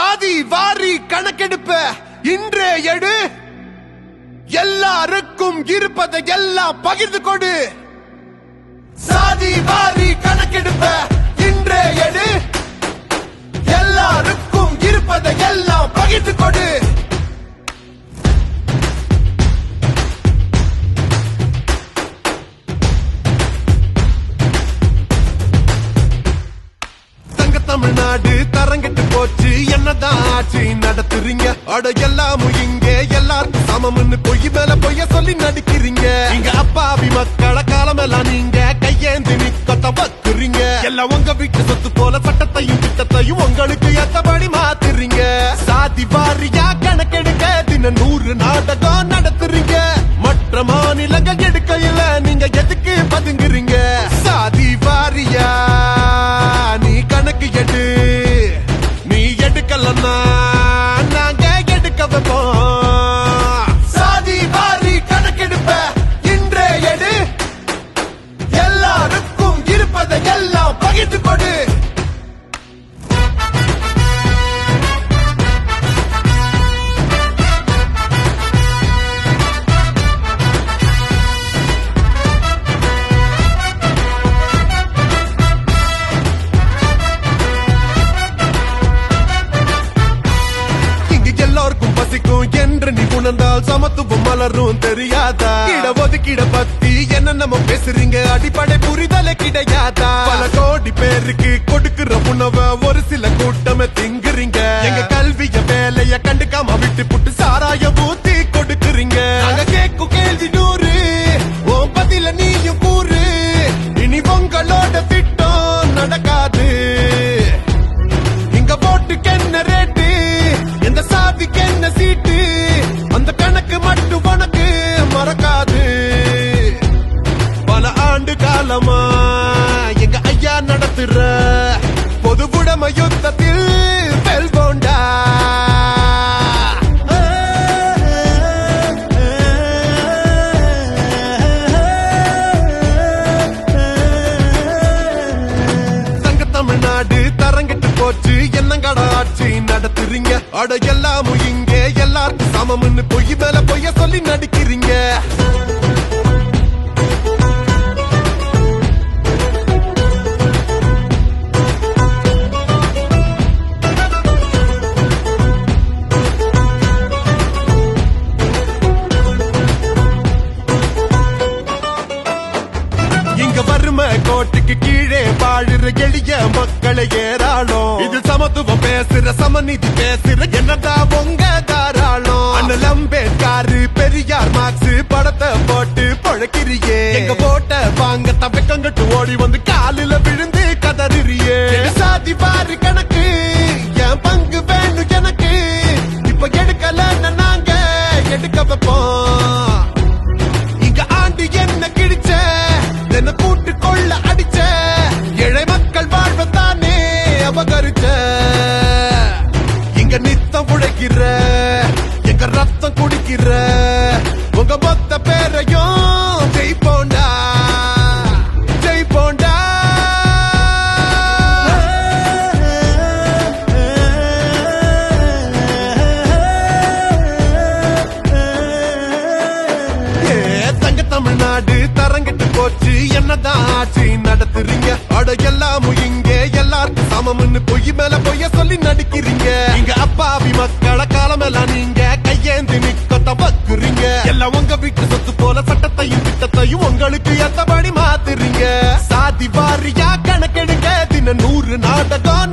சாதி வாரி கணக்கெடுப்ப இன்றே எடு. எல்லாருக்கும் இருப்பதை எல்லாம் பகிர்ந்து கொடு. சாதி வாரி கணக்கெடுப்ப இன்றே எடு. எல்லாருக்கும் இருப்பதை எல்லாம் பகிர்ந்து கொடு. தமிழ்நாடு தரங்கிட்டு போச்சு. என்னதான் ஆட்சி நடத்துறீங்க. அட எல்லாமும் இங்க. எல்லாருக்கும் சமம்னு பொய் மேல பொய்ய சொல்லி நடிக்கிறீங்க. இங்க அப்பாவி மக்கள காலமெல்லாம் நீங்க கையேந்தி நிக்கத்த பக்குறீங்க எல்லாம் உங்க வீட்டு சொத்து போல சட்டத்தையும் திட்டத்தையும் உங்களுக்கு ஏத்தபடி நடந்தால் சமத்துவம் மலரும் தெரியாதா? இட ஒதுக்கிட பத்தி என்ன நம்ம பேசுறீங்க. அடிப்படை புரிதலே கிடையாதா? பல கோடி பேருக்கு கொடுக்கிற உணவை ஒரு சில கூட்டமே திங்குறீங்க. எங்க கல்விய வேலைய கண்டுக்காம விட்டு புட்டு சாராய வச்சு நடத்துறீங்க. அட எல்லாமும் இங்க. எல்லாருக்கும் சமம்னு பொய் மேல பொய்ய சொல்லி நடிக்கிறீங்க. வறுமை கோட்டுக்கு கீழே வாழுற எளிய மக்களை ஏராளம். இது சமத்துவ பேசுற சமநீதி பேசுற என்னதான் உங்க தாராளம்? அண்ணல் அம்பேத்கர் பெரியார் மார்க்ஸ் படத்தை போட்டு பழக்கிறியே எங்க போட்ட வாங்க தப்பக்கங்கட்டு ஓடி வந்து காலில விழுந்து கதறியே சாதி வாரி கணக்கு என் பங்கு பேரையும் ஜெயிப்போண்டா ஜெயிப்போண்டா ஏ, தங்க தமிழ்நாடு தரங்கட்டு போச்சு என்னதான் ஆட்சி நடத்துறீங்க? அட எல்லாமும் இங்க எல்லாருக்கும் சமம்னு பொய் மேல பொய்ய சொல்லி நடிக்கிறீங்க. இங்க அப்பாவி மக்களை காலமெல்லாம் நீங்க சட்டத்தையும் உங்களுக்கு எத்தபடி மாத்துறீங்க? சாதி வாரியா கணக்கெடுங்க தின நூறு நாடகம்